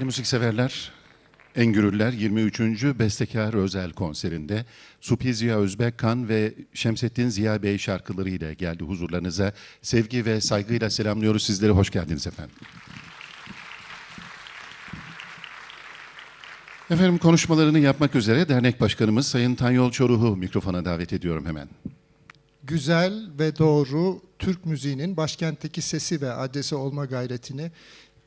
Değerli müzikseverler, Engürüller 23. Bestekar Özel konserinde Supi Ziya Özbekkan ve Şemsettin Ziya Bey şarkılarıyla geldi huzurlarınıza. Sevgi ve saygıyla selamlıyoruz sizleri. Hoş geldiniz efendim. Efendim konuşmalarını yapmak üzere dernek başkanımız Sayın Tanyol Çoruh'u mikrofona davet ediyorum hemen. güzel ve doğru Türk müziğinin başkentteki sesi ve adresi olma gayretini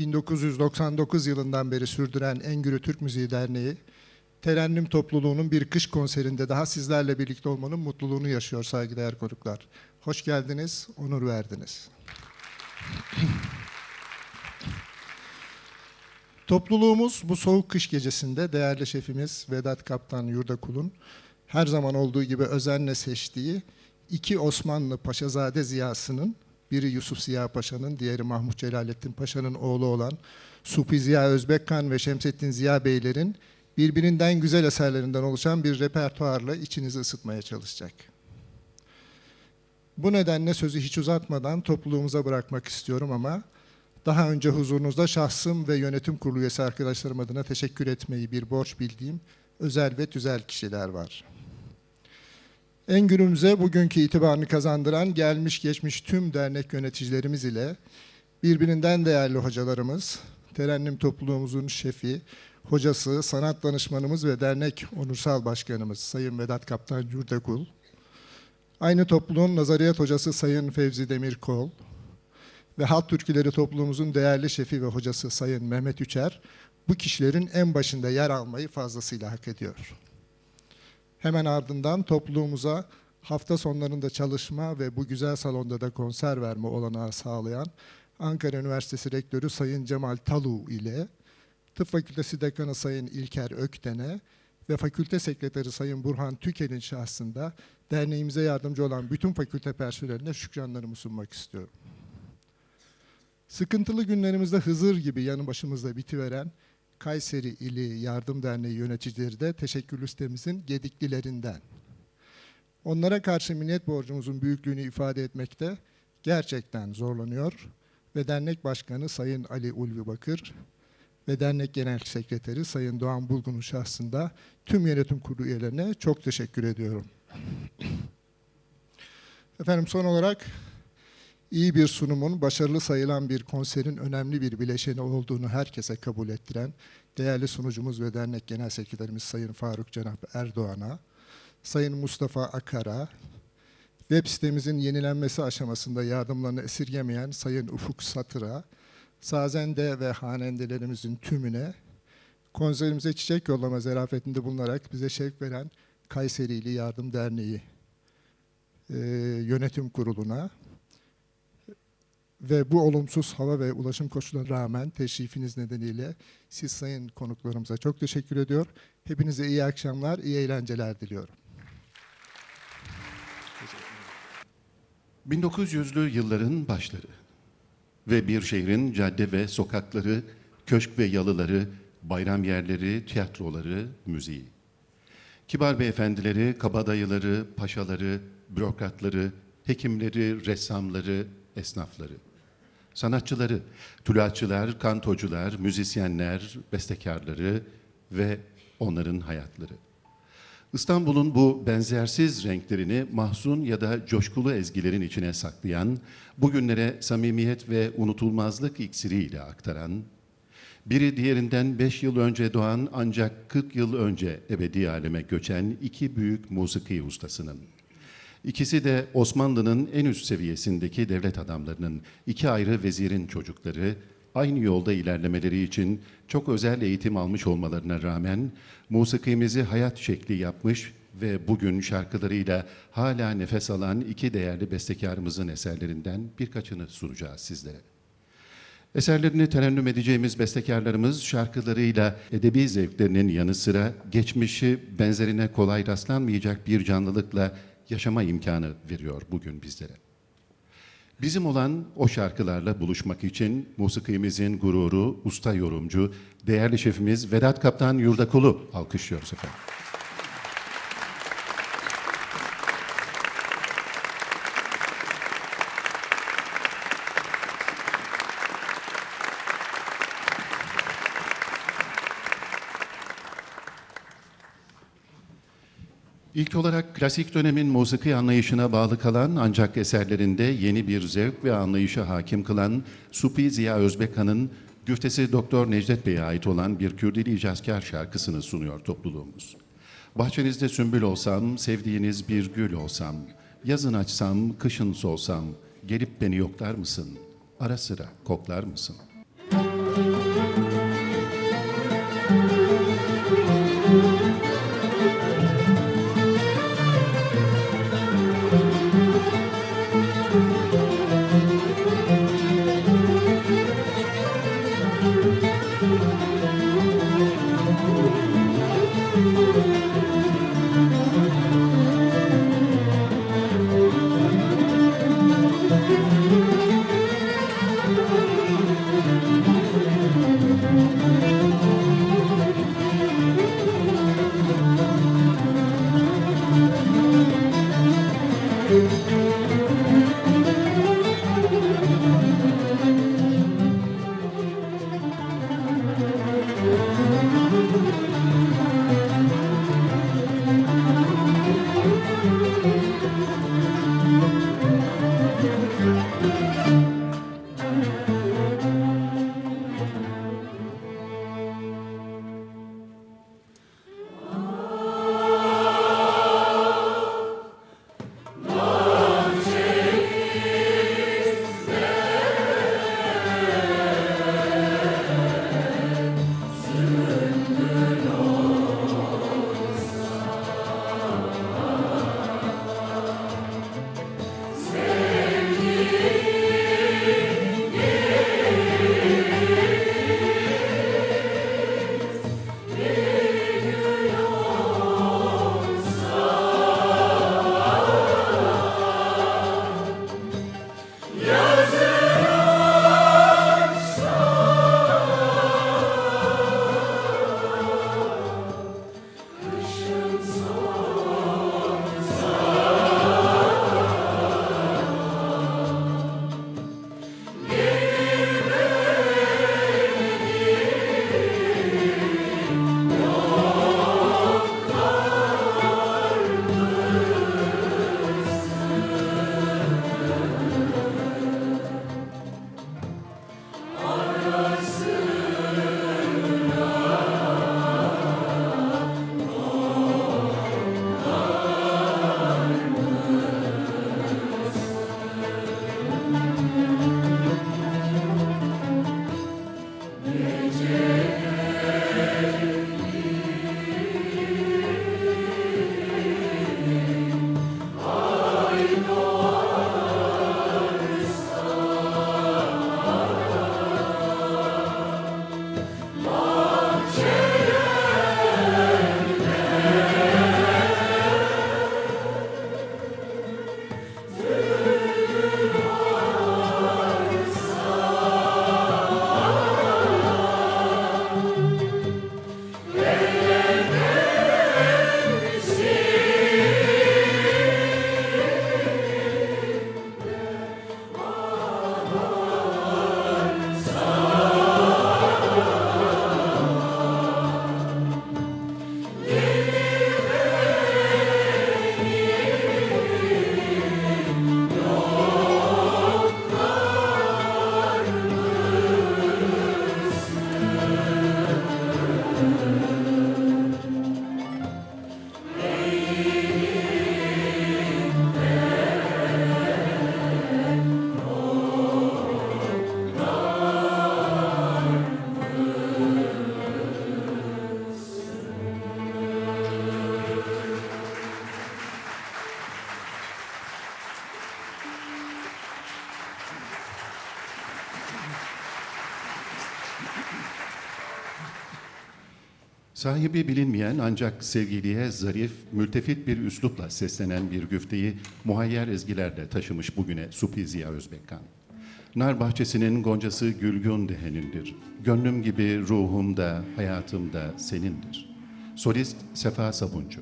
1999 yılından beri sürdüren Engürü Türk Müziği Derneği, Terennüm topluluğunun bir kış konserinde daha sizlerle birlikte olmanın mutluluğunu yaşıyor saygıdeğer konuklar. Hoş geldiniz, onur verdiniz. Topluluğumuz bu soğuk kış gecesinde değerli şefimiz Vedat Kaptan Yurdakul'un her zaman olduğu gibi özenle seçtiği iki Osmanlı Paşazade Ziya'sının biri Yusuf Ziya Paşa'nın, diğeri Mahmut Celalettin Paşa'nın oğlu olan Supi Ziya Özbekkan ve Şemsettin Ziya Beylerin birbirinden güzel eserlerinden oluşan bir repertuarla içinizi ısıtmaya çalışacak. Bu nedenle sözü hiç uzatmadan topluluğumuza bırakmak istiyorum ama daha önce huzurunuzda şahsım ve yönetim kurulu üyesi arkadaşlarım adına teşekkür etmeyi bir borç bildiğim özel ve tüzel kişiler var. En günümüze bugünkü itibarını kazandıran gelmiş geçmiş tüm dernek yöneticilerimiz ile birbirinden değerli hocalarımız, Terennüm topluluğumuzun şefi, hocası, sanat danışmanımız ve dernek onursal başkanımız Sayın Vedat Kaptan Yurdakul, aynı topluluğun nazariyat hocası Sayın Fevzi Demirkol ve Halk Türküleri topluluğumuzun değerli şefi ve hocası Sayın Mehmet Üçer, bu kişilerin en başında yer almayı fazlasıyla hak ediyor. Hemen ardından topluluğumuza hafta sonlarında çalışma ve bu güzel salonda da konser verme olanağı sağlayan Ankara Üniversitesi Rektörü Sayın Cemal Talu ile Tıp Fakültesi Dekanı Sayın İlker Ökten'e ve Fakülte Sekreteri Sayın Burhan Tükel'in şahsında derneğimize yardımcı olan bütün fakülte personeline şükranlarımı sunmak istiyorum. Sıkıntılı günlerimizde Hızır gibi yanı başımızda bitiveren Kayseri İli Yardım Derneği yöneticileri de teşekkür listemizin gediklilerinden. Onlara karşı minnet borcumuzun büyüklüğünü ifade etmekte gerçekten zorlanıyor ve dernek başkanı Sayın Ali Ulvi Bakır ve dernek genel sekreteri Sayın Doğan Bulgun'un şahsında tüm yönetim kurulu üyelerine çok teşekkür ediyorum. Efendim son olarak iyi bir sunumun, başarılı sayılan bir konserin önemli bir bileşeni olduğunu herkese kabul ettiren değerli sunucumuz ve dernek genel sekreterimiz Sayın Faruk Cenap Erdoğan'a, Sayın Mustafa Akar'a, web sitemizin yenilenmesi aşamasında yardımlarını esirgemeyen Sayın Ufuk Satır'a, sazende ve hanendelerimizin tümüne, konserimize çiçek yollama zarafetinde bulunarak bize şevk veren Kayserili Yardım Derneği e, yönetim kuruluna, ve bu olumsuz hava ve ulaşım koşullarına rağmen teşrifiniz nedeniyle siz sayın konuklarımıza çok teşekkür ediyor. Hepinize iyi akşamlar, iyi eğlenceler diliyorum. 1900'lü yılların başları ve bir şehrin cadde ve sokakları, köşk ve yalıları, bayram yerleri, tiyatroları, müziği. Kibar beyefendileri, kabadayıları, paşaları, bürokratları, hekimleri, ressamları, esnafları. Sanatçıları, tülatçılar, kantocular, müzisyenler, bestekarları ve onların hayatları. İstanbul'un bu benzersiz renklerini mahzun ya da coşkulu ezgilerin içine saklayan, bugünlere samimiyet ve unutulmazlık iksiriyle aktaran, biri diğerinden beş yıl önce doğan ancak 40 yıl önce ebedi aleme göçen iki büyük musiki ustasının. İkisi de Osmanlı'nın en üst seviyesindeki devlet adamlarının, iki ayrı vezirin çocukları, aynı yolda ilerlemeleri için çok özel eğitim almış olmalarına rağmen musikimizi hayat şekli yapmış ve bugün şarkılarıyla hala nefes alan iki değerli bestekarımızın eserlerinden birkaçını sunacağız sizlere. Eserlerini terennüm edeceğimiz bestekarlarımız şarkılarıyla edebi zevklerinin yanı sıra geçmişi benzerine kolay rastlanmayacak bir canlılıkla yaşama imkanı veriyor bugün bizlere. Bizim olan o şarkılarla buluşmak için musikimizin gururu, usta yorumcu, değerli şefimiz Vedat Kaptan Yurdakul'u alkışlıyoruz efendim. İlk olarak klasik dönemin musiki anlayışına bağlı kalan ancak eserlerinde yeni bir zevk ve anlayışa hakim kılan Supi Ziya Özbekhan'ın güftesi Doktor Necdet Bey'e ait olan bir Kürdili icazkar şarkısını sunuyor topluluğumuz. Bahçenizde sümbül olsam, sevdiğiniz bir gül olsam, yazın açsam, kışın solsam, gelip beni yoklar mısın? Ara sıra koklar mısın? Sahibi bilinmeyen ancak sevgiliye zarif, mültefit bir üslupla seslenen bir güfteyi muhayyer ezgilerle taşımış bugüne Supi Ziya Özbekkan. Nar bahçesinin goncası gülgün dehenindir. Gönlüm gibi ruhum da, hayatım da senindir. Solist Sefa Sabuncu.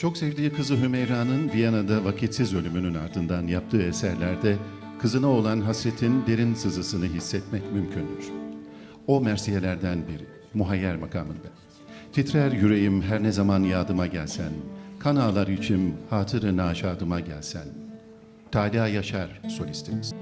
Çok sevdiği kızı Hümeyra'nın Viyana'da vakitsiz ölümünün ardından yaptığı eserlerde kızına olan hasretin derin sızısını hissetmek mümkündür. O mersiyelerden biri, muhayyer makamında. Titrer yüreğim her ne zaman yadıma gelsen, kan ağlar içim hatırı naşadıma gelsen. Talha Yaşar solistimiz.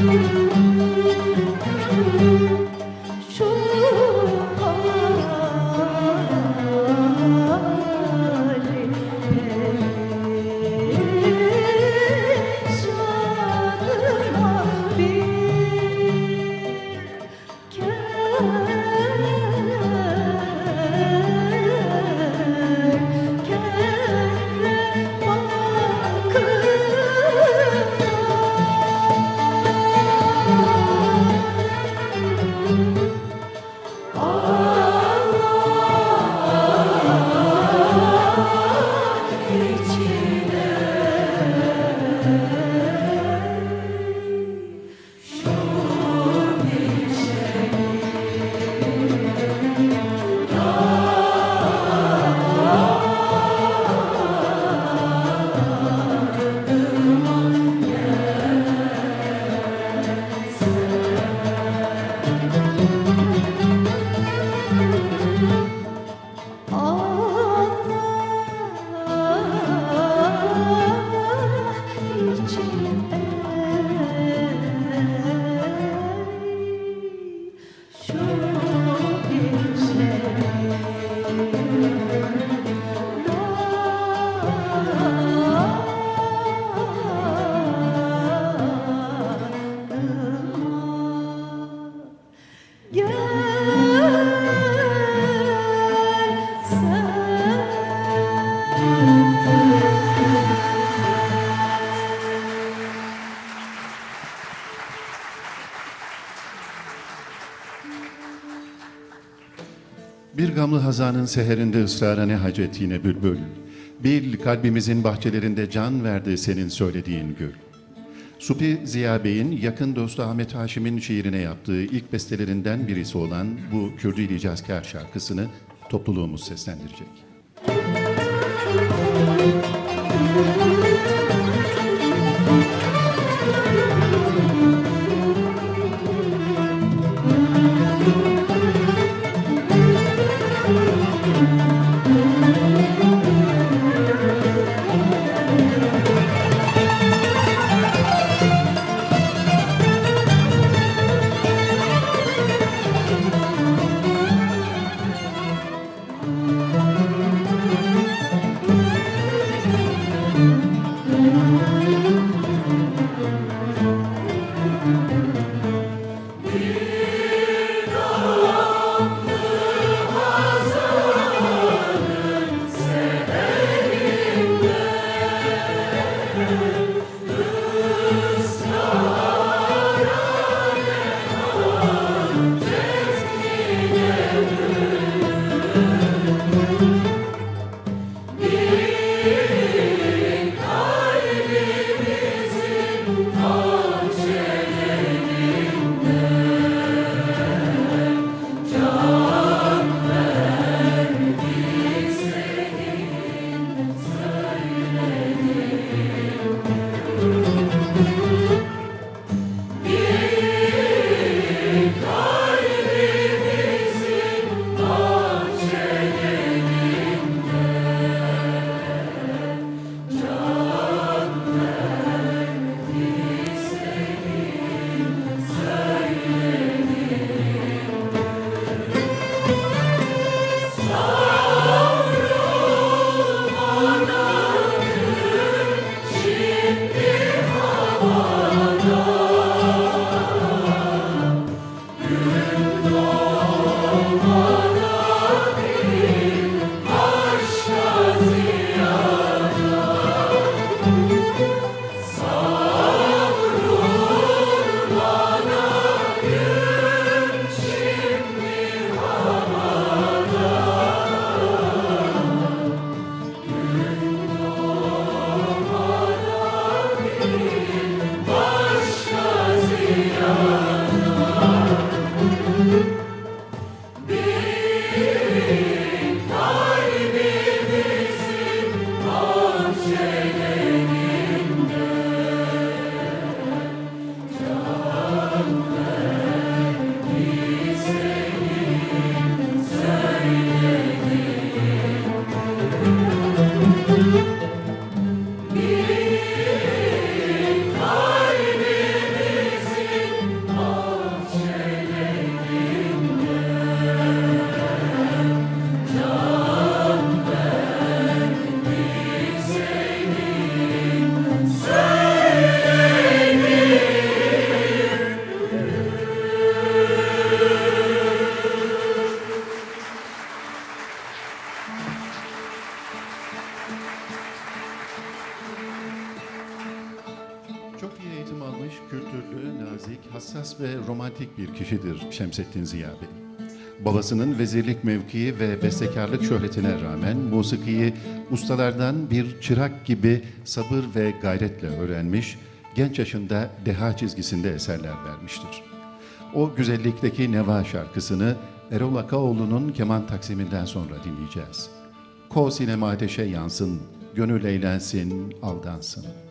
Música hazanın seherinde ısrara ne hacet yine bülbül. Bil kalbimizin bahçelerinde can verdi senin söylediğin gül. Supi Ziya Bey'in yakın dostu Ahmet Haşim'in şiirine yaptığı ilk bestelerinden birisi olan bu Kürdü İcazkar şarkısını topluluğumuz seslendirecek. Yar hassas ve romantik bir kişidir Şemsettin Ziya Bey. Babasının vezirlik mevkii ve bestekarlık şöhretine rağmen musikiyi ustalardan bir çırak gibi sabır ve gayretle öğrenmiş, genç yaşında deha çizgisinde eserler vermiştir. O güzellikteki Neva şarkısını Erol Akaoğlu'nun keman taksiminden sonra dinleyeceğiz. Ko sinema ateşe yansın, gönül eğlensin, aldansın.